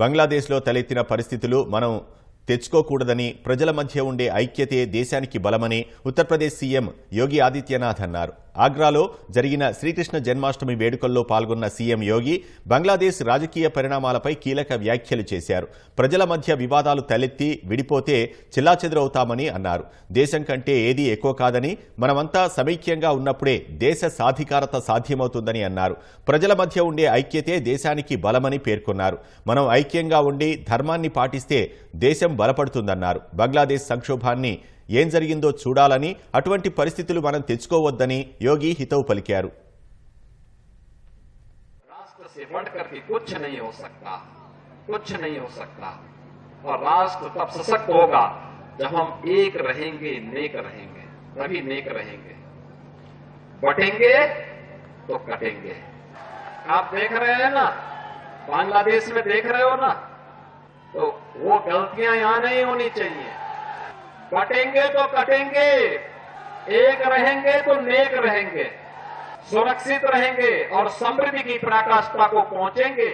బంగ్లాదేశ్లో తలెత్తిన పరిస్థితులు మనం తెచ్చుకోకూడదని ప్రజల మధ్య ఉండే ఐక్యతే దేశానికి బలమని ఉత్తరప్రదేశ్ సీఎం యోగి ఆదిత్యనాథ్ అన్నారు. ఆగ్రాలో జరిగిన శ్రీకృష్ణ జన్మాష్టమి వేడుకల్లో పాల్గొన్న సీఎం యోగి బంగ్లాదేశ్ రాజకీయ పరిణామాలపై కీలక వ్యాఖ్యలు చేశారు. ప్రజల మధ్య వివాదాలు తలెత్తి విడిపోతే చిల్లాచెదరవుతామని అన్నారు. దేశం కంటే ఏదీ ఎక్కువ కాదని మనమంతా సమైక్యంగా ఉన్నప్పుడే దేశ సాధికారత సాధ్యమవుతుందని అన్నారు. ప్రజల మధ్య ఉండే ఐక్యతే దేశానికి బలమని పేర్కొన్నారు. మనం ఐక్యంగా ఉండి ధర్మాన్ని పాటిస్తే దేశం బలపడుతుందన్నారు. బంగ్లాదేశ్ సంక్షోభాన్ని ఏం జరిగిందో చూడాలని అటువంటి పరిస్థితులు మనం తెచ్చుకోవద్దని యోగి హితవు పలికారు राष्ट्र से बढ़ करके कुछ नहीं हो सकता कुछ नहीं हो सकता और राष्ट्र तब सशक्त होगा जब हम एक रहेंगे नेक रहेंगे तभी नेक रहेंगे बटेंगे तो कटेंगे आप देख रहे हैं ना बांग्लादेश में देख रहे हो ना तो वो गलतियां यहां नहीं होनी चाहिए बटेंगे तो कटेंगे, एक रहेंगे तो नेक रहेंगे, सुरक्षित रहेंगे और समृद्धि की पराकाष्ठा को पहुँचेंगे।